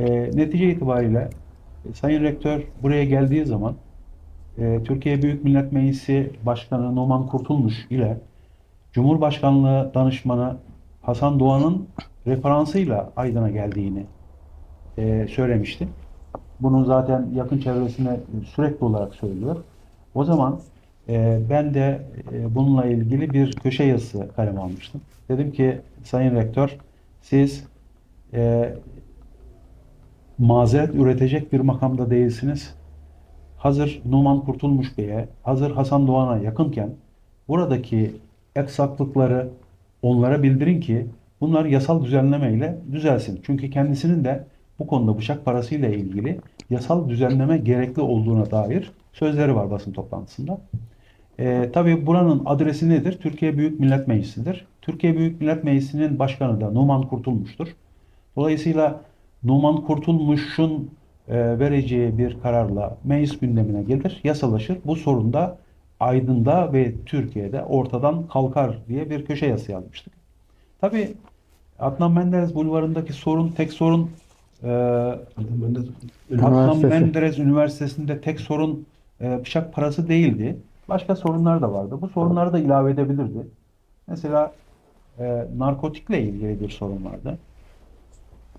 E, netice itibariyle e, Sayın Rektör buraya geldiği zaman e, Türkiye Büyük Millet Meclisi Başkanı Numan Kurtulmuş ile Cumhurbaşkanlığı Danışmanı Hasan Doğan'ın referansıyla Aydın'a geldiğini e, söylemişti. Bunun zaten yakın çevresine sürekli olarak söylüyor. O zaman e, ben de e, bununla ilgili bir köşe yazısı kaleme almıştım. Dedim ki Sayın Rektör siz e, mazeret üretecek bir makamda değilsiniz. Hazır Numan Kurtulmuş Bey'e, hazır Hasan Doğan'a yakınken buradaki eksaklıkları onlara bildirin ki bunlar yasal düzenlemeyle düzelsin. Çünkü kendisinin de bu konuda bıçak parasıyla ilgili yasal düzenleme gerekli olduğuna dair sözleri var basın toplantısında. Ee, tabii buranın adresi nedir? Türkiye Büyük Millet Meclisi'dir. Türkiye Büyük Millet Meclisi'nin başkanı da Numan Kurtulmuş'tur. Dolayısıyla Numan Kurtulmuş'un e, vereceği bir kararla meclis gündemine gelir, yasalaşır. Bu sorun da Aydın'da ve Türkiye'de ortadan kalkar diye bir köşe yazısı yazmıştık. Tabii Adnan Menderes Bulvarı'ndaki sorun tek sorun e, Adnan. Menderes Üniversitesi'nde tek sorun e, bıçak parası değildi. Başka sorunlar da vardı. Bu sorunları da ilave edebilirdi. Mesela e, narkotikle ilgili bir sorun vardı.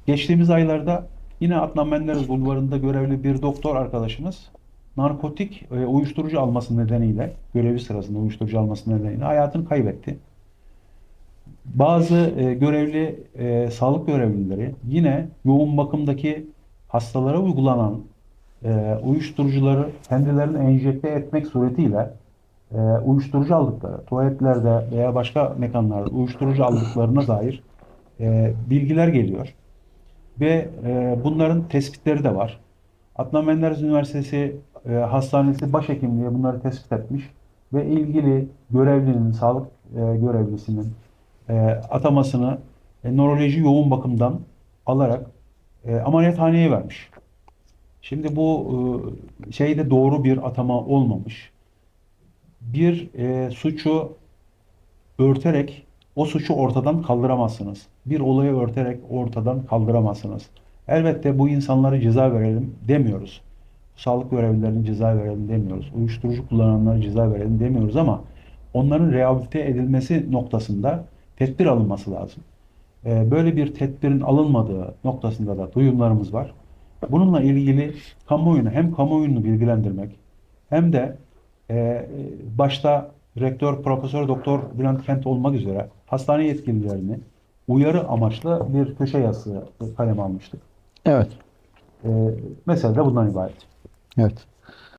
Geçtiğimiz aylarda yine Adnan Menderes Bulvarı'nda görevli bir doktor arkadaşımız narkotik e, uyuşturucu alması nedeniyle, görevi sırasında uyuşturucu alması nedeniyle hayatını kaybetti. Bazı e, görevli e, sağlık görevlileri yine yoğun bakımdaki hastalara uygulanan e, uyuşturucuları kendilerine enjekte etmek suretiyle e, uyuşturucu aldıkları, tuvaletlerde veya başka mekanlarda uyuşturucu aldıklarına dair e, bilgiler geliyor. Ve e, bunların tespitleri de var. Adnan Menderes Üniversitesi e, Hastanesi Başhekimliği bunları tespit etmiş ve ilgili görevlinin, sağlık e, görevlisinin e, atamasını e, nöroloji yoğun bakımdan alarak e, ameliyathaneye vermiş. Şimdi bu e, şeyde doğru bir atama olmamış. Bir e, suçu örterek o suçu ortadan kaldıramazsınız. Bir olayı örterek ortadan kaldıramazsınız. Elbette bu insanlara ceza verelim demiyoruz. Sağlık görevlilerine ceza verelim demiyoruz. Uyuşturucu kullananlara ceza verelim demiyoruz ama onların rehabilite edilmesi noktasında tedbir alınması lazım. Ee, Böyle bir tedbirin alınmadığı noktasında da duyumlarımız var. Bununla ilgili kamuoyunu hem kamuoyunu bilgilendirmek hem de e, başta rektör Profesör Doktor Bülent Kent olmak üzere hastane yetkililerini uyarı amaçlı bir köşe yazısı kaleme almıştık. Evet. E, mesele de bundan ibaret. Evet.